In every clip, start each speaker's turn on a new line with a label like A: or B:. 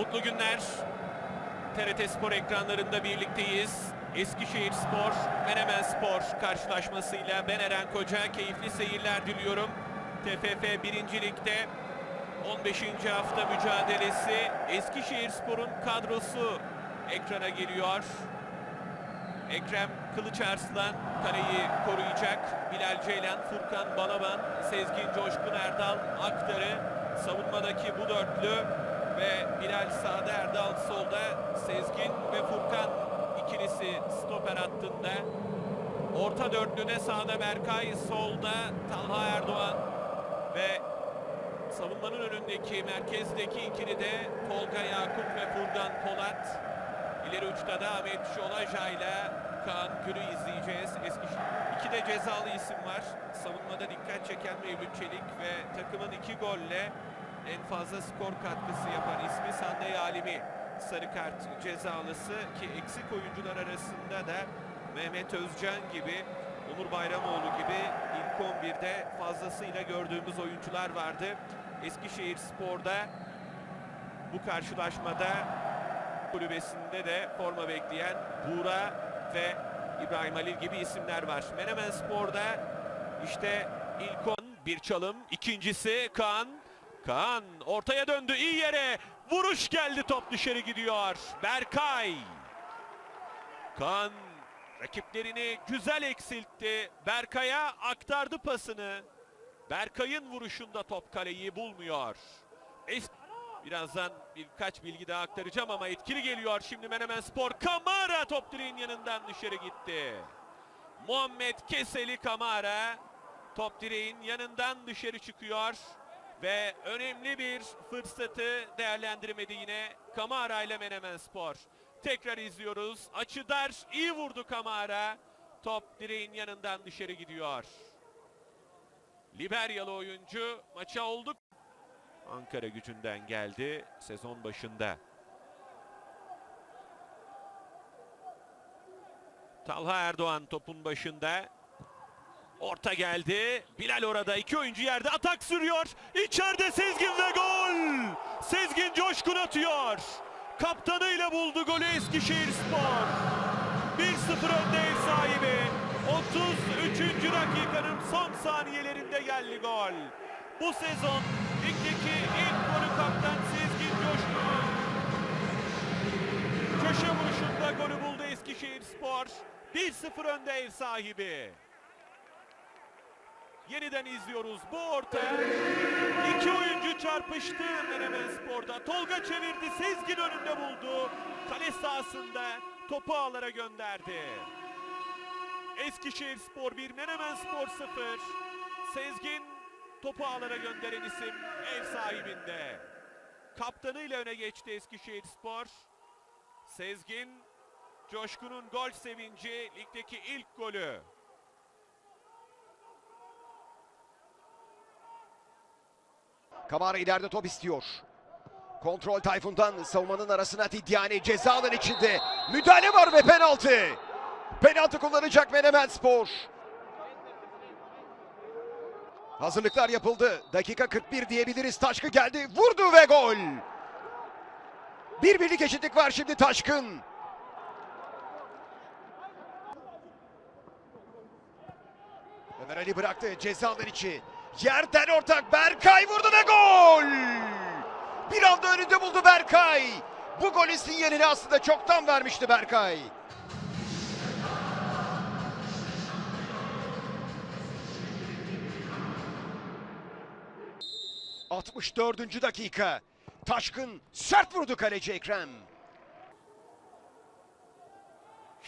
A: Mutlu günler. TRT Spor ekranlarında birlikteyiz. Eskişehir Spor, Menemen Spor karşılaşmasıyla ben Eren Koca keyifli seyirler diliyorum. TFF 1. Lig'de 15. hafta mücadelesi Eskişehir Spor'un kadrosu ekrana geliyor. Ekrem Kılıçarslan kaleyi koruyacak. Bilal Ceylan, Furkan Balaban, Sezgin Coşkun Erdal Aktar'ı savunmadaki bu dörtlü ve Bilal sağda Erdal solda Sezgin ve Furkan ikilisi stoper hattında. Orta dörtlüde sağda Berkay, solda Talha Erdoğan ve savunmanın önündeki merkezdeki ikili de Tolga Yakup ve Furkan Polat. İleri uçta da Ahmet Şolaja ile Kaan Gül'ü izleyeceğiz. Eskişehir. İki de cezalı isim var. Savunmada dikkat çeken Mevlüt Çelik ve takımın iki golle en fazla skor katkısı yapan ismi Sande Alimi. Sarı kart cezalısı ki eksik oyuncular arasında da Mehmet Özcan gibi, Onur Bayramoğlu gibi ilk 11'de fazlasıyla gördüğümüz oyuncular vardı. Eskişehir Spor'da bu karşılaşmada kulübesinde de forma bekleyen Buğra ve İbrahim Halil gibi isimler var. Menemen Spor'da işte ilk on bir çalım. ikincisi Kaan. Kaan ortaya döndü iyi yere. Vuruş geldi top dışarı gidiyor. Berkay. Kaan rakiplerini güzel eksiltti. Berkay'a aktardı pasını. Berkay'ın vuruşunda top kaleyi bulmuyor. Birazdan birkaç bilgi daha aktaracağım ama etkili geliyor şimdi Menemen Spor. Kamara top direğin yanından dışarı gitti. Muhammed Keseli Kamara top direğin yanından dışarı çıkıyor. Ve önemli bir fırsatı değerlendirmedi yine Kamara ile Menemen Spor. Tekrar izliyoruz. Açı dar iyi vurdu Kamara. Top direğin yanından dışarı gidiyor. Liberyalı oyuncu maça olduk Ankara gücünden geldi sezon başında. Talha Erdoğan topun başında. Orta geldi. Bilal orada. iki oyuncu yerde. Atak sürüyor. İçeride Sezgin ve gol. Sezgin coşkun atıyor. Kaptanıyla buldu golü Eskişehir Spor. 1-0 önde ev sahibi. 33. dakikanın son saniyelerinde geldi gol. Bu sezon ligdeki ilk golü kaptan Sezgin Coşkun. Köşe vuruşunda golü buldu Eskişehir Spor. 1-0 önde ev sahibi. Yeniden izliyoruz bu orta. İki oyuncu çarpıştı Menemen Spor'da. Tolga çevirdi, Sezgin önünde buldu. Kale sahasında topu ağlara gönderdi. Eskişehir Spor 1, Menemen Spor 0. Sezgin topu ağlara gönderen isim ev sahibinde. Kaptanıyla öne geçti Eskişehir Spor. Sezgin, Coşkun'un gol sevinci, ligdeki ilk golü.
B: Kamara ileride top istiyor. Kontrol Tayfun'dan savunmanın arasına Tidyani ceza içinde. Müdahale var ve penaltı. Penaltı kullanacak Menemen Spor. Hazırlıklar yapıldı. Dakika 41 diyebiliriz. Taşkı geldi. Vurdu ve gol. Bir birlik eşitlik var şimdi Taşkın. Ömer Ali bıraktı ceza alanı içi. Yerden ortak Berkay vurdu ve gol! Bir anda önünde buldu Berkay. Bu golün sinyalini aslında çoktan vermişti Berkay. ...64. dakika. Taşkın sert vurdu kaleci Ekrem.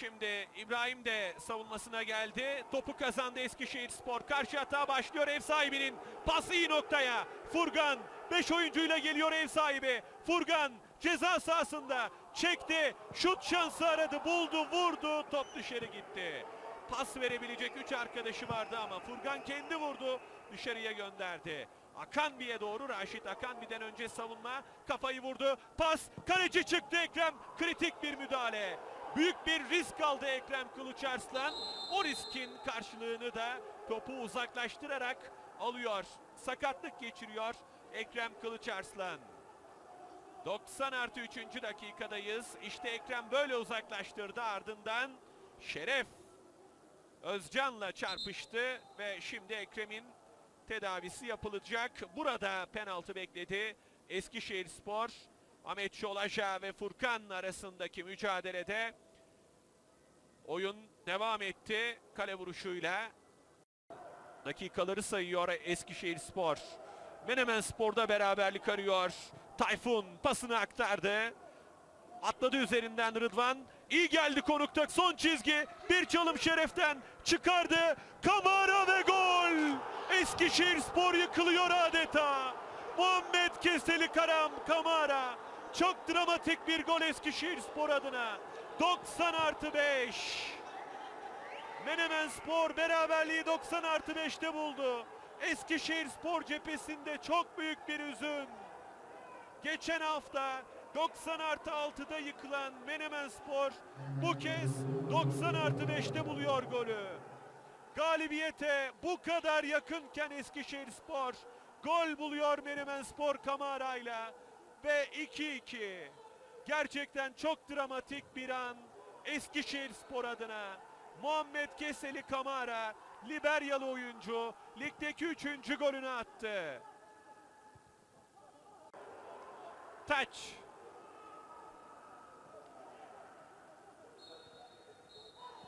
A: Şimdi İbrahim de savunmasına geldi. Topu kazandı Eskişehir Spor. Karşı hata başlıyor ev sahibinin. Pası iyi noktaya. Furgan 5 oyuncuyla geliyor ev sahibi. Furgan ceza sahasında çekti. Şut şansı aradı. Buldu, vurdu. Top dışarı gitti. Pas verebilecek 3 arkadaşı vardı ama Furgan kendi vurdu. Dışarıya gönderdi. Akanbi'ye doğru Raşit Akanbi'den önce savunma kafayı vurdu. Pas kaleci çıktı Ekrem. Kritik bir müdahale. Büyük bir risk aldı Ekrem Kılıçarslan. O riskin karşılığını da topu uzaklaştırarak alıyor. Sakatlık geçiriyor Ekrem Kılıçarslan. 90 artı 3. dakikadayız. İşte Ekrem böyle uzaklaştırdı ardından Şeref Özcan'la çarpıştı ve şimdi Ekrem'in tedavisi yapılacak. Burada penaltı bekledi. Eskişehir Spor, Ahmet Çolaja ve Furkan arasındaki mücadelede oyun devam etti kale vuruşuyla. Dakikaları sayıyor Eskişehir Spor. Menemen Spor'da beraberlik arıyor. Tayfun pasını aktardı. Atladı üzerinden Rıdvan. İyi geldi konukta son çizgi. Bir çalım şereften çıkardı. Kamara ve gol. Eskişehir Spor yıkılıyor adeta. Muhammed Keseli Karam Kamara. Çok dramatik bir gol Eskişehir Spor adına. 90 artı 5. Menemen Spor beraberliği 90 artı 5'te buldu. Eskişehir Spor cephesinde çok büyük bir üzün. Geçen hafta 90 artı 6'da yıkılan Menemen Spor bu kez 90 artı 5'te buluyor golü. Galibiyete bu kadar yakınken Eskişehir Spor gol buluyor Menemen Spor Kamara'yla ve 2-2. Gerçekten çok dramatik bir an Eskişehir Spor adına. Muhammed Keseli Kamara, Liberyalı oyuncu, ligdeki üçüncü golünü attı. Taç.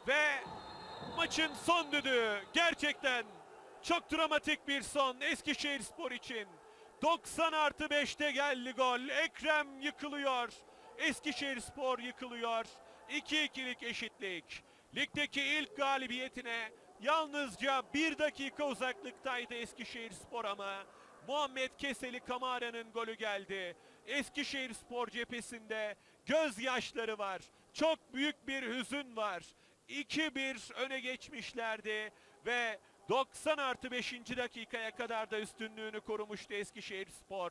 A: Ve maçın son düdüğü gerçekten çok dramatik bir son Eskişehir Spor için. 90 artı 5'te geldi gol. Ekrem yıkılıyor. Eskişehir Spor yıkılıyor. 2-2'lik eşitlik. Ligdeki ilk galibiyetine yalnızca bir dakika uzaklıktaydı Eskişehir Spor ama Muhammed Keseli Kamara'nın golü geldi. Eskişehir Spor cephesinde gözyaşları var. Çok büyük bir hüzün var. 2-1 öne geçmişlerdi ve 90 artı 5. dakikaya kadar da üstünlüğünü korumuştu Eskişehir Spor.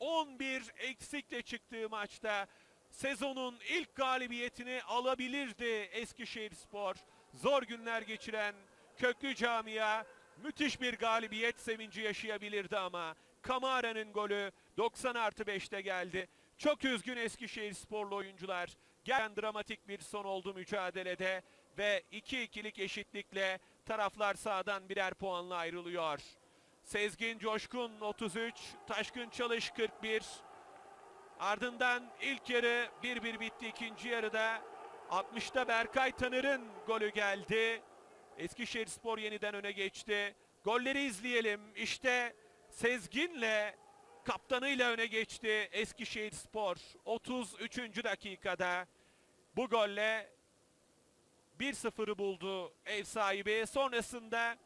A: 11 eksikle çıktığı maçta sezonun ilk galibiyetini alabilirdi Eskişehir Spor. Zor günler geçiren köklü camia müthiş bir galibiyet sevinci yaşayabilirdi ama Kamara'nın golü 90 artı 5'te geldi. Çok üzgün Eskişehir sporlu oyuncular. Gelen dramatik bir son oldu mücadelede ve 2-2'lik eşitlikle taraflar sahadan birer puanla ayrılıyor. Sezgin Coşkun 33, Taşkın Çalış 41. Ardından ilk yarı 1-1 bitti. ikinci yarıda 60'ta Berkay Tanır'ın golü geldi. Eskişehir Spor yeniden öne geçti. Golleri izleyelim. İşte Sezgin'le kaptanıyla öne geçti Eskişehir Spor. 33. dakikada bu golle 1-0'ı buldu ev sahibi. Sonrasında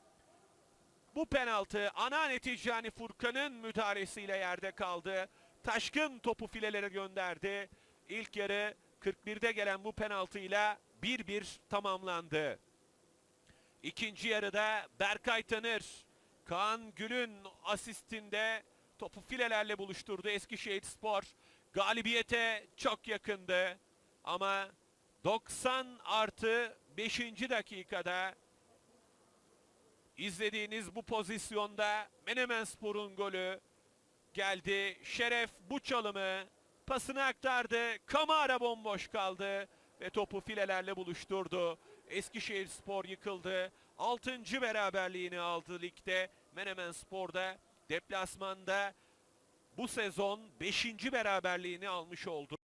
A: bu penaltı Anane Ticani Furkan'ın müdahalesiyle yerde kaldı. Taşkın topu filelere gönderdi. İlk yarı 41'de gelen bu penaltıyla 1-1 tamamlandı. İkinci yarıda Berkay Tanır, Kaan Gül'ün asistinde topu filelerle buluşturdu Eskişehir Spor. Galibiyete çok yakındı ama 90 artı 5. dakikada izlediğiniz bu pozisyonda Menemen Spor'un golü geldi. Şeref bu çalımı pasını aktardı. Kamara bomboş kaldı ve topu filelerle buluşturdu. Eskişehir Spor yıkıldı. 6. beraberliğini aldı ligde. Menemen Spor'da deplasmanda bu sezon 5. beraberliğini almış oldu.